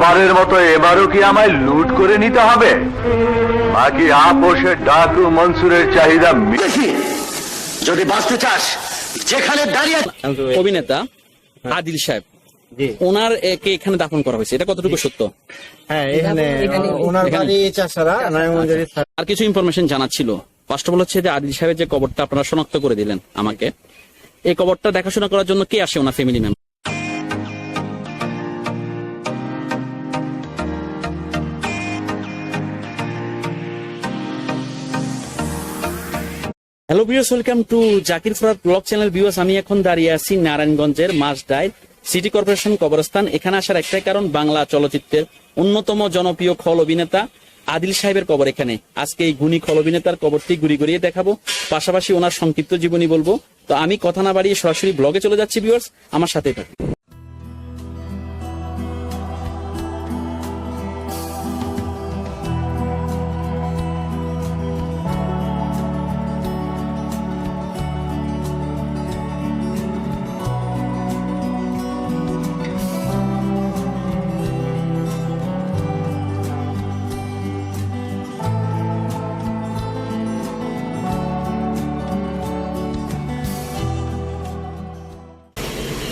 গতবারের মতো এবারও কি আমায় লুট করে নিতে হবে? বাকি আপোষের ডাকু মনসুরের চাহিদা যদি বাঁচতে চাস যেখানে দাঁড়িয়ে অভিনেতা আদিল সাহেব ওনার একে এখানে দাফন করা হয়েছে? এটা কতটুকু সত্য? হ্যাঁ এখানে ওনার বাড়ি চাষারা নারায়ণগঞ্জের আর কিছু ইনফরমেশন জানার ছিল। ফার্স্ট অফ অল হচ্ছে যে আদিল সাহেবের যে কবরটা আপনারা শনাক্ত করে দিলেন আমাকে। এই কবরটা দেখাশোনা করার জন্য কে আসে ওনার family member hello viewers welcome to Zakir Farad blog channel viewers আমি এখন দাঁড়িয়ে আছি নারায়ণগঞ্জের মাসডাইল সিটি কর্পোরেশন কবরস্থান। এখানে আসার একটাই কারণ, বাংলা চলচ্চিত্রের অন্যতম জনপ্রিয় খল অভিনেতা আদিল সাহেবের কবর এখানে। আজকে এই গুণী খল অভিনেতার কবরটি ঘুরি ঘুরিয়ে দেখাবো। পাশাপাশি ওনার সংক্ষিপ্ত জীবনী বলব। তো আমি কথা না বাড়িয়ে সরাসরি ব্লগে চলে যাচ্ছি ভিউয়ার্স আমার সাথে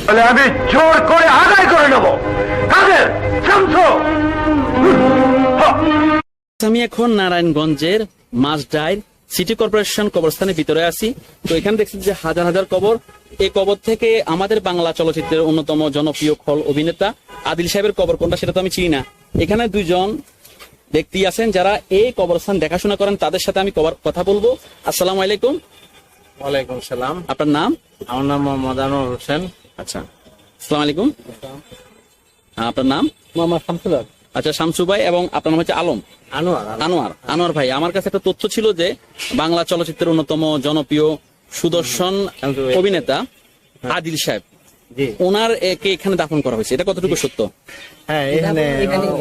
তাহলে আমি জোর করে আদায় করে নেব। কাদের? শামসু। আমি এখন নারায়ণগঞ্জের মাসডাইল সিটি কর্পোরেশন কবরস্থানের ভিতরে আছি। তো এখানে দেখছি যে হাজার হাজার কবর। এই কবর থেকে আমাদের বাংলা চলচ্চিত্রের অন্যতম জনপ্রিয় খল অভিনেতা আদিল সাহেবের কবর কোনটা সেটা তো আমি চিনি না। এখানে দুইজন ব্যক্তি আছেন যারা এই কবরস্থান দেখাশোনা করেন। তাদের সাথে আমি কবর কথা বলব। আসসালামু আলাইকুম। ওয়ালাইকুম সালাম। আপনার নাম? আমার নাম মোহাম্মদ আনোয়ার হোসেন। আচ্ছা। আসসালামু আলাইকুম। আপনার নাম? মোহাম্মদ শামসুল হক। আচ্ছা শামসু ভাই এবং আপনার নাম হচ্ছে আলম? আনোয়ার আনোয়ার। আনোয়ার ভাই আমার কাছে একটা তথ্য ছিল যে বাংলা চলচ্চিত্রের অন্যতম জনপ্রিয় সুদর্শন অভিনেতা আদিল সাহেব। ওনার একে এখানে দাফন করা হয়েছে? এটা কতটুকু সত্য? হ্যাঁ এখানে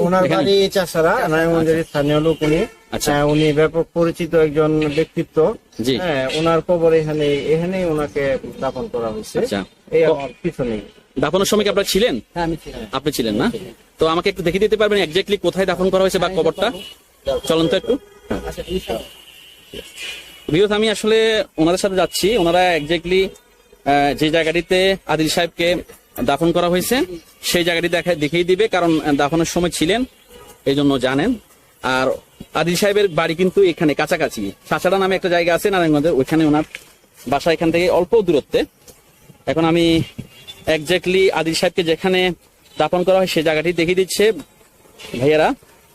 ওনার বাড়ি চাষারা নারায়ণগঞ্জের স্থানীয় লোক উনি। আচ্ছা। হ্যাঁ, উনি ব্যাপক পরিচিত একজন ব্যক্তিত্ব। জি। হ্যাঁ ওনার কবর এখানে এখানেই ওনাকে দাপন করা হয়েছে। আচ্ছা। এই আমার পিছনে দাফনের সময় কি আপনারা ছিলেন? হ্যাঁ আমি ছিলাম। আপনি ছিলেন না? তো আমাকে একটু দেখিয়ে দিতে পারবেন এক্স্যাক্টলি কোথায় দাফন করা হয়েছে বা কবরটা? চলুন তো একটু। আচ্ছা ইনশাআল্লাহ। আমি আসলে ওনাদের সাথে যাচ্ছি। ওনারা এক্স্যাক্টলি যে জায়গাটিতে আদিল সাহেবকে দাফন করা হয়েছে সেই জায়গাটি দেখা দেখিয়ে দিবে কারণ দাফনের সময় ছিলেন এই জন্য জানেন। আর আদিল সাহেবের বাড়ি কিন্তু এখানে কাছাকাছি। সাঁচাড়া নামে একটা জায়গা আছে নারায়ণগঞ্জের ওইখানে ওনার বাসা এখান থেকে অল্প দূরত্বে। এখন আমি এক্স্যাক্টলি আদিল সাহেবকে যেখানে দাফন করা হয় সেই জায়গাটি দেখিয়ে দিচ্ছে। ভাইয়েরা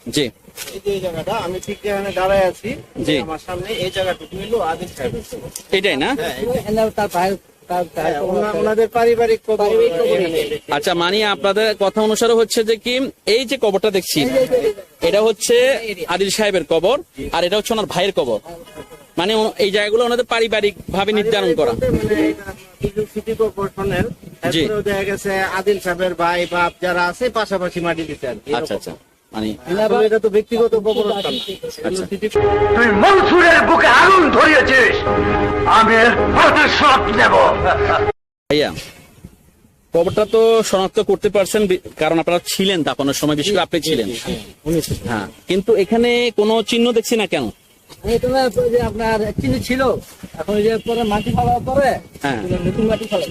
জি। এই যে এই জায়গাটা আমি ঠিক যেখানে দাঁড়ায় আছি। জি। আমার সামনে এই জায়গাটুকু আদিল সাহেবের। এটাই না? হ্যাঁ, ওনা- ওনাদের পারিবারিক আচ্ছা মানে আপনাদের কথা অনুসারে হচ্ছে যে কি এই যে কবরটা দেখছি এটা হচ্ছে আদিল সাহেবের কবর আর এটা হচ্ছে ওনার ভাইয়ের কবর। মানে এই জায়গাগুলো ওনাদের পারিবারিক ভাবে নির্ধারণ করা। মানে এটা দুর্যোগ সিটি কর্পোরেশনের দেখা গেছে আদিল সাহেবের ভাই বাপ যারা আছে পাশাপাশি মাটি দিতে আচ্ছা আচ্ছা। মানে এটা তো ব্যক্তিগত কবরস্থান আচ্ছা। সিটি তুই মনসুরের বুকে আগুন ধরিয়েছিস। আমি প্রতিশোধ নেব। ভাইয়া কবরটা তো শনাক্ত করতে পারছেন কারণ আপনারা ছিলেন দাপনের সময় বিশেষ করে আপনি ছিলেন। হ্যাঁ কিন্তু এখানে কোনো চিহ্ন দেখছি না কেন? আপনার চিনি ছিল এখন এই যে পরে মাটি ফেলার পরে হ্যাঁ। নতুন মাটি ফেলা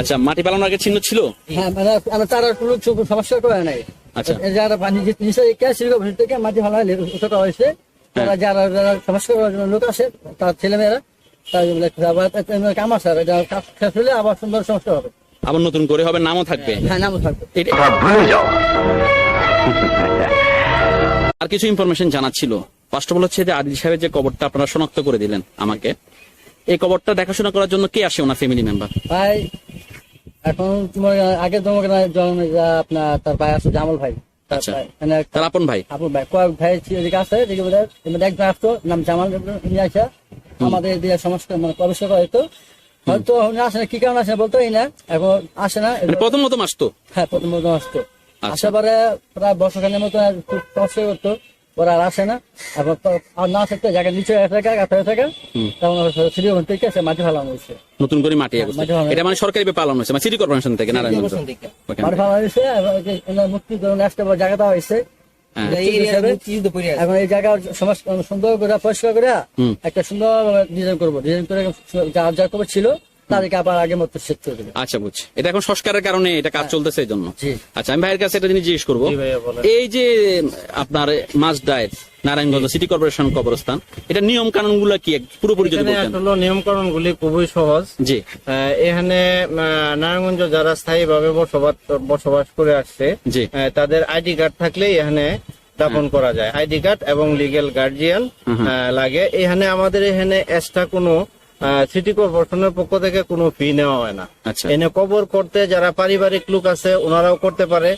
আচ্ছা মাটি পালানোর আগে চিহ্ন ছিল? হ্যাঁ মানে আমরা কোনো সমস্যা করে নাই। আচ্ছা। যারা পানি নিচে কে ছিল থেকে মাটি ফেলা ওটা হয়েছে। তারা যারা যারা সমস্যা লোক আছে তার ছেলেমেয়েরা তার আবার কাম আছে আর কাজ শেষ হলে আবার সুন্দর সমস্যা হবে। আবার নতুন করে হবে নামও থাকবে। হ্যাঁ নামও থাকবে। ভুলে যাও। আর কিছু ইনফরমেশন জানার ছিল ফার্স্ট অফ অল হচ্ছে যে আদিল সাহেবের যে কবরটা আপনারা শনাক্ত করে দিলেন আমাকে। এই কবরটা দেখাশোনা করার জন্য কে আসে ওনার ফ্যামিলি মেম্বার ভাই এখন তোমার আগে তোমাকে আপনার তার ভাই আছে জামাল ভাই। তার আচ্ছা। মানে আপন ভাই? আপন ভাই। কয়েক ভাই এদিকে আছে এদিকে বোধ হয় আসতো নাম জামাল নিয়ে আসা। আমাদের এদিকে সমস্যা মানে করা হয়তো আসে না কি কারণে আসে না। এখন আসে না। মানে প্রথম প্রথম আসতো? হ্যাঁ প্রথম প্রথম আসতো। আচ্ছা। আসার পরে প্রায় বছরখানের মতো খুব সমস্যা করতো। ওরা আর আসে না। আর না থাকতে জায়গা নিচে হয়ে থাকে গাছ হয়ে থাকে। তখন ওখান থেকে সে মাটি ফেলানো হয়েছে। নতুন করে মাটি ফেলানো এটা মানে সরকারি পালন হয়েছে মানে সিটি কর্পোরেশন থেকে নারায়ণগঞ্জ। মাটি। ফেলানো হয়েছে যে মুক্তি ধরুন জায়গা দেওয়া হয়েছে। হ্যাঁ। এই হিসাবে এখন এই জায়গা সমাজ সুন্দর করে পরিষ্কার করে একটা সুন্দর ডিজাইন করব। ডিজাইন করে যার কবে ছিল তাদেরকে আবার আগের মতো সেট করে দেবে। আচ্ছা বুঝছি। এটা এখন সংস্কারের কারণে এটা কাজ চলতেছে এই জন্য। আচ্ছা আমি ভাইয়ের কাছে জিনিস জিজ্ঞেস করব। এই যে আপনার মাছ ডায়েট নারায়ণগঞ্জ সিটি কর্পোরেশন কবরস্থান এটা নিয়ম কানুনগুলা কি পুরোপুরি যদি আসলে নিয়মকরণ গুলি খুবই সহজ। জি। এখানে নারায়ণগঞ্জ যারা স্থায়ী ভাবে বসবাস বসবাস করে আসছে তাদের আইডি কার্ড থাকলেই এখানে স্থাপন করা যায়। আইডি কার্ড এবং লিগেল গার্জিয়ান লাগে। এখানে আমাদের এখানে এক্সট্রা কোনো সিটি কর্পোরেশনের পক্ষ থেকে কোনো ফি নেওয়া হয় না। আচ্ছা। এনে কবর করতে যারা পারিবারিক লোক আছে ওনারাও করতে পারে।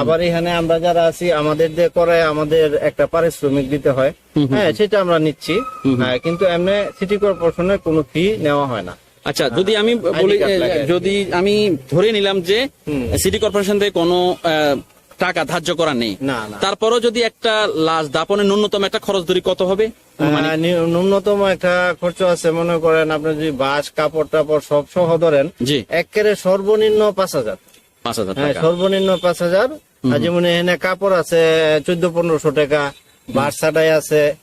আবার এখানে আমরা যারা আছি আমাদের দিয়ে করে আমাদের একটা পারিশ্রমিক দিতে হয়। হ্যাঁ সেটা আমরা নিচ্ছি। হ্যাঁ, কিন্তু এমনি সিটি কর্পোরেশনের কোনো ফি নেওয়া হয় না। আচ্ছা যদি আমি বলি যদি আমি ধরে নিলাম যে সিটি কর্পোরেশন থেকে কোনো টাকা ধার্য করা নেই। তারপরও যদি একটা লাশ দাপনের ন্যূনতম একটা খরচ ধরি কত হবে? মানে আহ, নি- ন্যূনতম একটা খরচ আছে মনে করেন আপনি যদি বাস কাপড় টাপড় সব সহ ধরেন জি। একেবারে সর্বনিম্ন পাঁচ হাজার। পাঁচ হাজার হ্যাঁ সর্বনিম্ন পাঁচ হাজার। যেমন এখানে কাপড় আছে চোদ্দ পনেরোশো টাকা। বাস ছাটাই আছে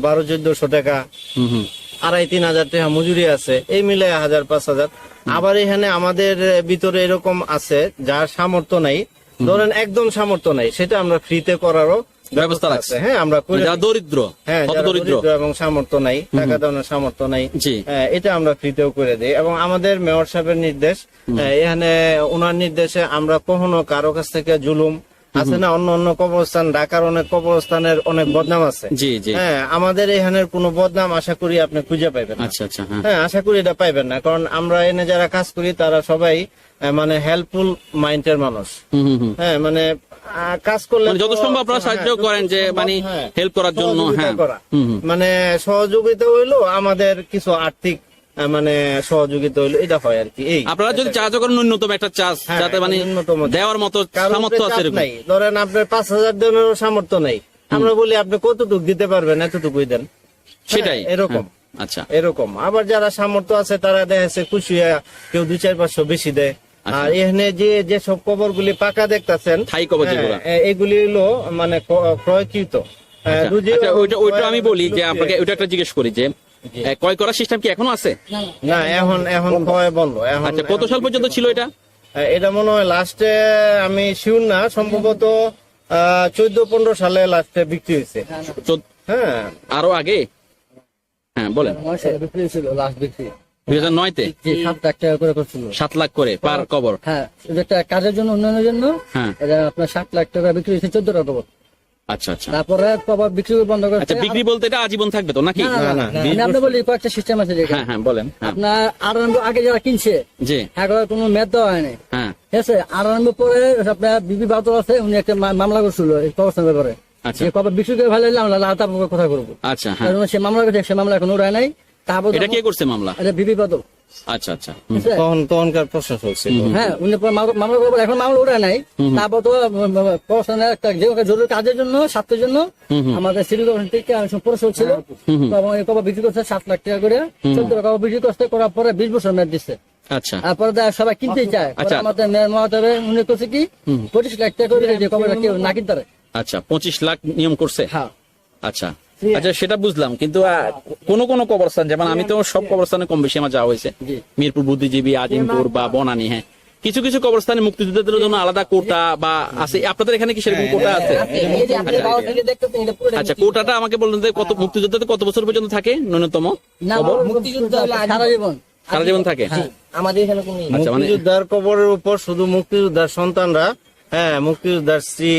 বারো চোদ্দশো টাকা। হুম হুম। আড়াই তিন হাজার টাকা মজুরি আছে এই মিলে হাজার পাঁচ হাজার। আবার এখানে আমাদের ভিতরে এরকম আছে যার সামর্থ্য নাই ধরেন একদম সামর্থ্য নাই সেটা আমরা ফ্রিতে করারও ব্যবস্থা রাখছে। হ্যাঁ আমরা যা দরিদ্র হ্যাঁ দরিদ্র? এবং সামর্থ্য নাই টাকা দেওয়ার সামর্থ্য নাই হ্যাঁ, এটা আমরা ফ্রিতেও করে দিই। এবং আমাদের মেয়র সাহেবের নির্দেশ হ্যাঁ, এখানে ওনার নির্দেশে আমরা কখনো কারও কাছ থেকে জুলুম আছে না অন্য অন্য কবরস্থান ঢাকার অনেক কবরস্থানের অনেক বদনাম আছে। হ্যাঁ আমাদের এখানের কোনো বদনাম আশা করি আপনি খুঁজে পাইবেন আচ্ছা আচ্ছা হ্যাঁ। হ্যাঁ আশা করি এটা পাইবেন না কারণ আমরা এনে যারা কাজ করি তারা সবাই মানে হেল্পফুল মাইন্ডের মানুষ। হ্যাঁ মানে কাজ করলে মানে যত সম্ভব আপনারা সাহায্য হ্যাঁ, করেন যে মানে হ্যাঁ। হেল্প করার জন্য সহযোগিতা হ্যাঁ মানে সহযোগিতা হইল আমাদের কিছু আর্থিক মানে সহযোগিতা হইল এটা হয় আর কি এই। আপনারা যদি চার্জ করেন ন্যূনতম একটা চার্জ হ্যাঁ, যাতে মানে ন্যূনতম দেওয়ার মতো সামর্থ্য আছে এরকম? নাই। ধরেন আপনার পাঁচ হাজার দেনেরও সামর্থ্য নেই। আমরা বলি আপনি কতটুকু দিতে পারবেন? এতটুকুই দেন। সেটাই। হ্যাঁ, এরকম। হ্যাঁ, আচ্ছা। এরকম। আবার যারা সামর্থ্য আছে তারা দেখেছে খুশি হয়ে কেউ দুই চার পাঁচশো বেশি দেয়। আচ্ছা। আর এখানে যে যে সব কবর গুলি পাকা দেখতেছেন। এগুলি হলো মানে ক্রয়কৃত। আহ, আচ্ছা, আচ্ছা, ওইটা আমি বলি যে আপনাকে ওইটা একটা জিজ্ঞেস করি যে ক্রয় করার সিস্টেম কি এখনও আছে? না এখন এখন ক্রয় বন্ধ। এখন আচ্ছা কত সাল পর্যন্ত ছিল এটা? এটা মনে হয় লাস্টে আমি শিউর না সম্ভবত চোদ্দ পনেরো সালে লাস্টে বিক্রি হয়েছে। চোদ্দ- হ্যাঁ। আরও আগে? হ্যাঁ বলেন। নয় বিক্রি ছিল লাস্ট বিক্রি। দুই হাজার নয়তে? সাত লাখ টাকা করে করছিল। সাত লাখ করে পার কবর? হ্যাঁ এটা একটা কাজের জন্য উন্নয়নের জন্য হ্যাঁ। এটা আপনার সাত লাখ টাকা বিক্রি হয়েছে চোদ্দ টাকা কবর। আচ্ছা আচ্ছা। তারপরে কবর বিক্রি বন্ধ করে আচ্ছা বিক্রি বলতে এটা আজীবন থাকবে তো নাকি? না, না, না, আপনি বলি কয়েকটা সিস্টেম আছে হ্যাঁ হ্যাঁ বলেন হ্যাঁ। আপনার আরম্ভ আগে যারা কিনছে জি। হ্যাঁ কোনো মেদ দেওয়া হয়নি। হ্যাঁ। ঠিক আছে? পরে আপনার বিবি বাদল আছে উনি একটা মামলা করছিল এই কবরস্থান ব্যাপারে। আচ্ছা। যে বিক্রি করে ভালো কথা করব আচ্ছা হ্যাঁ। সে মামলা করেছে সে মামলা এখন উড়ায় নাই। তারপর এটা কে করছে মামলা? এটা বিবি বাদল। আচ্ছা আচ্ছা। আছে? তখন তখনকার প্রশাসক ছিল। হ্যাঁ উনি মামলা এখন মামলা নাই। তারপর তো প্রশাসনের একটা যে জরুরি কাজের জন্য স্বার্থের জন্য আমাদের সিটি কর্পোরেশন থেকে ছিল। কবর বিক্রি করছে সাত লাখ টাকা করে। চোদ্দ টাকা বিক্রি করতে করার পরে বিশ বছর মেয়াদ দিচ্ছে। আচ্ছা। তারপরে সবাই কিনতে চায়। আচ্ছা। আমাদের মেয়র মহাদেব উনি করছে কি পঁচিশ লাখ টাকা করে যে কেউ না কিনতে আচ্ছা পঁচিশ লাখ নিয়ম করছে? হ্যাঁ। আচ্ছা। আচ্ছা সেটা বুঝলাম কিন্তু কোন কোন কবরস্থান যেমন আমি তো সব কবরস্থানে কম বেশি আমার যাওয়া হয়েছে। মিরপুর বুদ্ধিজীবী আজিমপুর বা বনানী হ্যাঁ। কিছু কিছু কবরস্থানে মুক্তিযোদ্ধাদের জন্য আলাদা কোটা বা আছে আপনাদের এখানে কি সেরকম কোটা আছে? আচ্ছা। কোটাটা আমাকে বললেন যে কত মুক্তিযোদ্ধাদের কত বছর পর্যন্ত থাকে ন্যূনতম সারা জীবন। সারা জীবন থাকে আমাদের এখানে আচ্ছা মানে মুক্তিযোদ্ধার কবরের উপর শুধু মুক্তিযোদ্ধার সন্তানরা হ্যাঁ মুক্তিযোদ্ধার স্ত্রী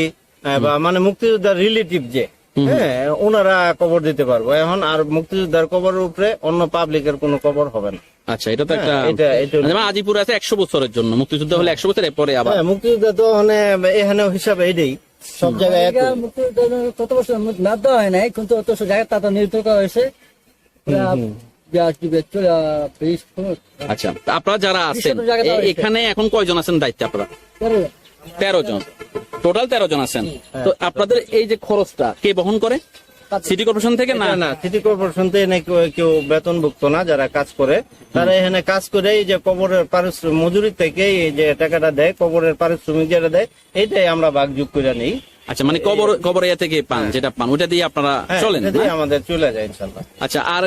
হ্যাঁ, বা মানে মুক্তিযোদ্ধার রিলেটিভ যে হ্যাঁ ওনারা কবর দিতে পারব। এখন আর মুক্তিযোদ্ধার কবরের উপরে অন্য পাবলিকের কোনো কবর হবে না। আচ্ছা এটা তো একটা হ্যাঁ, এটা- এটা- আজিপুর আছে একশো বছরের জন্য মুক্তিযুদ্ধ হলে একশো বছর পরে আবার হ্যাঁ মুক্তিযোদ্ধা তো মানে এখানে হিসাবে এটাই সব জায়গায়। কত বছর মেয়াদ দেওয়া হয় নাই কিন্তু অত জায়গা তাতে নির্ধারণ করা হয়েছে। আচ্ছা তা আপনারা যারা আছেন। এখানে এখন কয়জন আছেন দায়িত্বে আপনারা? তেরো জন। টোটাল তেরো জন আছেন। তো আপনাদের এই যে খরচটা, কে বহন করে? সিটি কর্পোরেশন থেকে না? না সিটি কর্পোরেশন থেকে কেউ- কেউ বেতনভুক্ত না, যারা কাজ করে। তারা এখানে কাজ করে, এই যে কবরের পারিশ্রমিক মজুরি থেকে এই যে টাকাটা দেয়, কবরের পারিশ্রমিক যেটা দেয় এইটাই আমরা ভাগ যোগ করে নিই। আচ্ছা মানে কবর কবর ইয়া থেকে পান যেটা পান ওটা দিয়ে আপনারা হ্যাঁ, চলেন? আমাদের চলে যায় ইনশাল্লাহ। আচ্ছা আর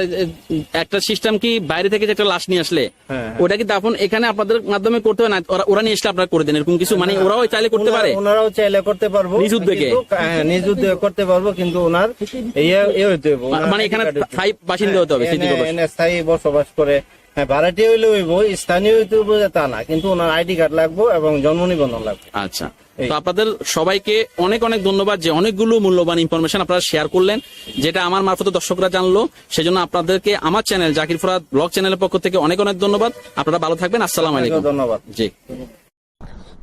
একটা সিস্টেম কি বাইরে থেকে যে একটা লাশ নিয়ে আসলে হ্যাঁ, ওটা কি দাফন এখানে আপনাদের মাধ্যমে করতে হয় না? ওরা- ওরা নিয়ে আসলে আপনারা করে দেন এরকম কিছু? মানে ওরাও চাইলে করতে পারে? ওনারাও চাইলে করতে পারব। নিজ উদ্যোগে? কিন্তু, হ্যাঁ, নিজ উদ্যোগে করতে পারব কিন্তু ওনার ইয়ে- ইয়ে মানে এখানে। স্থায়ী বাসিন্দা হতে হবে হ্যাঁ, স্থায়ী বসবাস করে। হ্যাঁ ভাড়াটি হইলে হইব স্থানীয় হইতে হইব তা না কিন্তু ওনার আইডি কার্ড লাগবে এবং জন্ম নিবন্ধন লাগবে। আচ্ছা। তো আপনাদের সবাইকে অনেক অনেক ধন্যবাদ যে অনেকগুলো মূল্যবান ইনফরমেশন আপনারা শেয়ার করলেন যেটা আমার মারফত দর্শকরা জানলো। সেজন্য আপনাদেরকে আমার চ্যানেল জাকির ফরাদ ব্লগ চ্যানেলের পক্ষ থেকে অনেক অনেক ধন্যবাদ। আপনারা ভালো থাকবেন আসসালামু আলাইকুম। ধন্যবাদ। জি।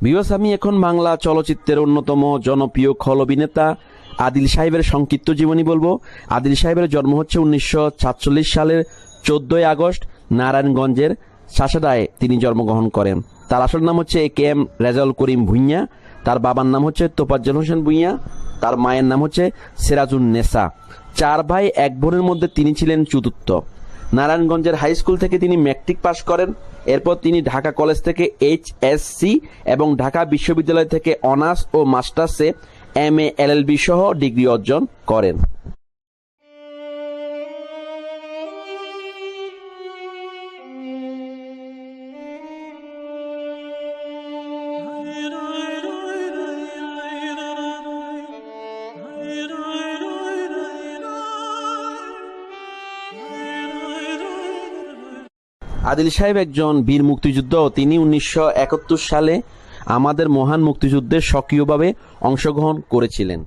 বিকজ আমি এখন বাংলা চলচ্চিত্রের অন্যতম জনপ্রিয় খল অভিনেতা আদিল সাহেবের সংক্ষিপ্ত জীবনী বলব। আদিল সাহেবের জন্ম হচ্ছে উনিশশো সাতচল্লিশ সালের চোদ্দই আগস্ট নারায়ণগঞ্জের শাসাদায় তিনি জন্মগ্রহণ করেন। তার আসল নাম হচ্ছে A K M Rezaul Karim Bhuiyan. তার বাবার নাম হচ্ছে তোপাজ্জল হোসেন ভুইয়া। তার মায়ের নাম হচ্ছে সিরাজুন নেসা। চার ভাই এক বোনের মধ্যে তিনি ছিলেন চতুর্থ। নারায়ণগঞ্জের হাই স্কুল থেকে তিনি ম্যাট্রিক পাশ করেন। এরপর তিনি ঢাকা কলেজ থেকে এইচএসসি এবং ঢাকা বিশ্ববিদ্যালয় থেকে অনার্স ও মাস্টার্সে এম এ এলএলবি সহ ডিগ্রি অর্জন করেন। আদিল সাহেব একজন বীর মুক্তিযুদ্ধ তিনি উনিশশো একাত্তর সালে আমাদের মহান মুক্তিযুদ্ধে সক্রিয়ভাবে অংশগ্রহণ করেছিলেন।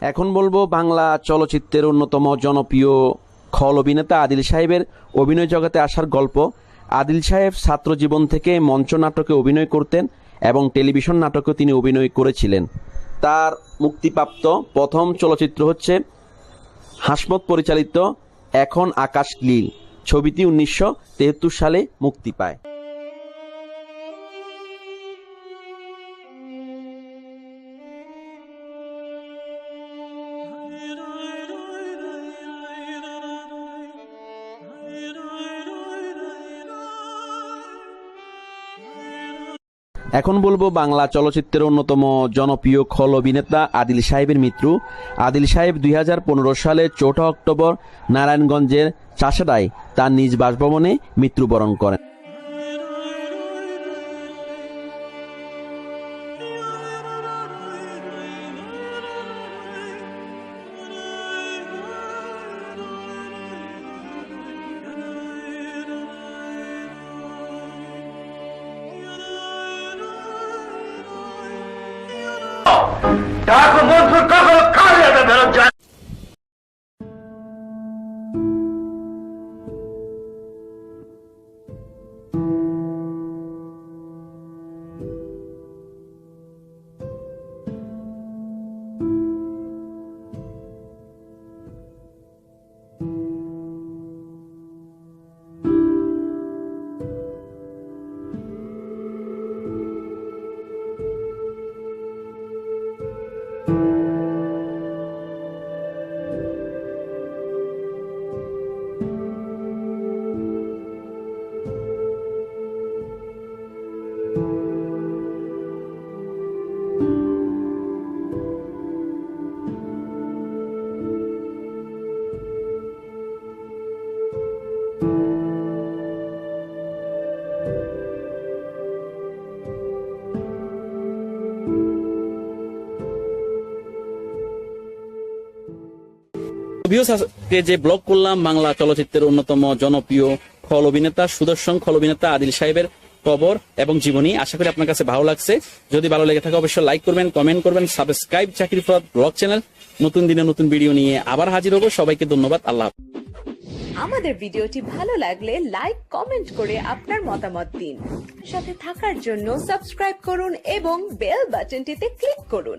এখন বলব বাংলা চলচ্চিত্রের অন্যতম জনপ্রিয় খল অভিনেতা আদিল সাহেবের অভিনয় জগতে আসার গল্প। আদিল সাহেব ছাত্র জীবন থেকে মঞ্চ নাটকে অভিনয় করতেন এবং টেলিভিশন নাটকেও তিনি অভিনয় করেছিলেন। তার মুক্তিপ্রাপ্ত প্রথম চলচ্চিত্র হচ্ছে হাসমত পরিচালিত এখন আকাশ লীল। ছবিটি উনিশশো সালে মুক্তি পায়। এখন বলব বাংলা চলচ্চিত্রের অন্যতম জনপ্রিয় খল অভিনেতা আদিল সাহেবের মৃত্যু। আদিল সাহেব দুই সালে চৌঠা অক্টোবর নারায়ণগঞ্জের চাষাডায় তার নিজ বাসভবনে মৃত্যুবরণ করেন। ভিউস যে ব্লগ করলাম, বাংলা চলচ্চিত্রের অন্যতম জনপ্রিয় খল অভিনেতা, সুদর্শন খল অভিনেতা আদিল সাহেবের কবর এবং জীবনী। আশা করি আপনার কাছে ভালো লাগছে। যদি ভালো লেগে থাকে, অবশ্যই লাইক করবেন কমেন্ট করবেন সাবস্ক্রাইব চাকরি ফর ব্লগ চ্যানেল নতুন দিনে নতুন ভিডিও নিয়ে আবার হাজির হব। সবাইকে ধন্যবাদ। আল্লাহ আমাদের ভিডিওটি ভালো লাগলে লাইক কমেন্ট করে আপনার মতামত দিন। সাথে থাকার জন্য সাবস্ক্রাইব করুন এবং বেল বাটনটিতে ক্লিক করুন।